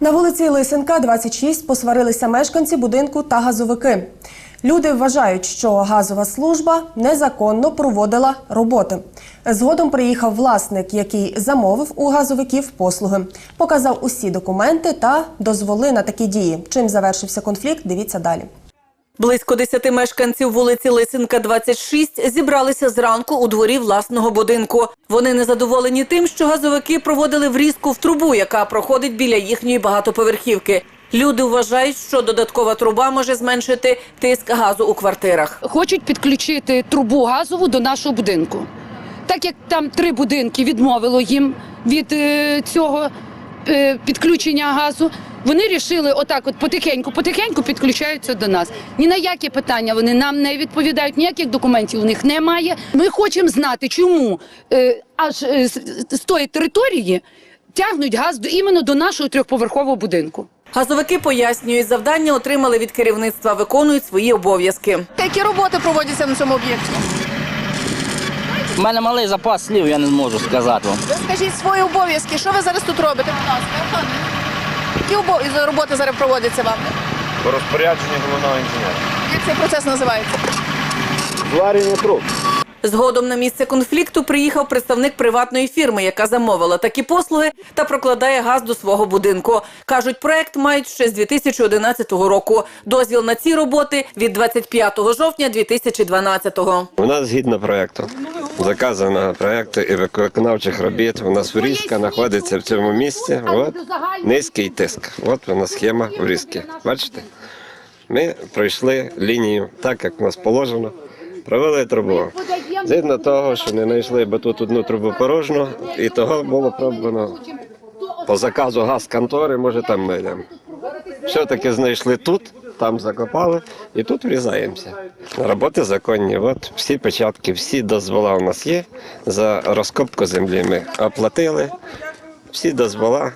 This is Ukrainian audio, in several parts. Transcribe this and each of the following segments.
На вулиці Лисенка, 26, посварилися мешканці будинку та газовики. Люди вважають, що газова служба незаконно проводила роботи. Згодом приїхав власник, який замовив у газовиків послуги, показав усі документи та дозволи на такі дії. Чим завершився конфлікт? Дивіться далі. Близько десяти мешканців вулиці Лисенка, 26, зібралися зранку у дворі власного будинку. Вони незадоволені тим, що газовики проводили врізку в трубу, яка проходить біля їхньої багатоповерхівки. Люди вважають, що додаткова труба може зменшити тиск газу у квартирах. хочуть підключити трубу газову до нашого будинку. Так як там три будинки відмовило їм від е, цього е, підключення газу, вони вирішили отак, от потихеньку, потихеньку підключаються до нас. Ні на які питання вони нам не відповідають, ніяких документів у них немає. Ми хочемо знати, чому е, аж е, з, з тої території тягнуть газ до іменно до нашого трьохповерхового будинку. Газовики пояснюють, завдання отримали від керівництва, виконують свої обов'язки. Які роботи проводяться на цьому об'єкті? У мене малий запас слів, я не зможу сказати вам. Ви скажіть свої обов'язки. Що ви зараз тут робите? Будь ласка, які роботи зараз проводяться вам? По розпорядженню головного інженера. Як цей процес називається? Зварювання труб. Згодом на місце конфлікту приїхав представник приватної фірми, яка замовила такі послуги та прокладає газ до свого будинку. Кажуть, проект мають ще з 2011 року. Дозвіл на ці роботи від 25 жовтня 2012-го. У нас згідно проєкту, заказаного проєкту і виконавчих робіт. У нас врізка знаходиться в цьому місці. От низький тиск. От вона схема врізки. Бачите? Ми пройшли лінію так, як у нас положено. Провели трубу. Згідно того, що не знайшли бо тут одну трубу порожню, і того було пробано по заказу газ контори, може там ми йдемо. Все-таки знайшли тут, там закопали і тут врізаємося. Роботи законні. От всі печатки, всі дозвола у нас є. За розкопку землі ми оплатили. Всі дозвола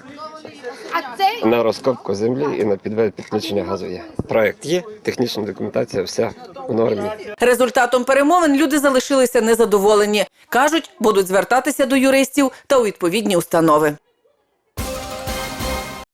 на розкопку землі і на підведення підключення газу є. Проект є, технічна документація, вся в нормі. Результатом перемовин люди залишилися незадоволені. Кажуть, будуть звертатися до юристів та у відповідні установи.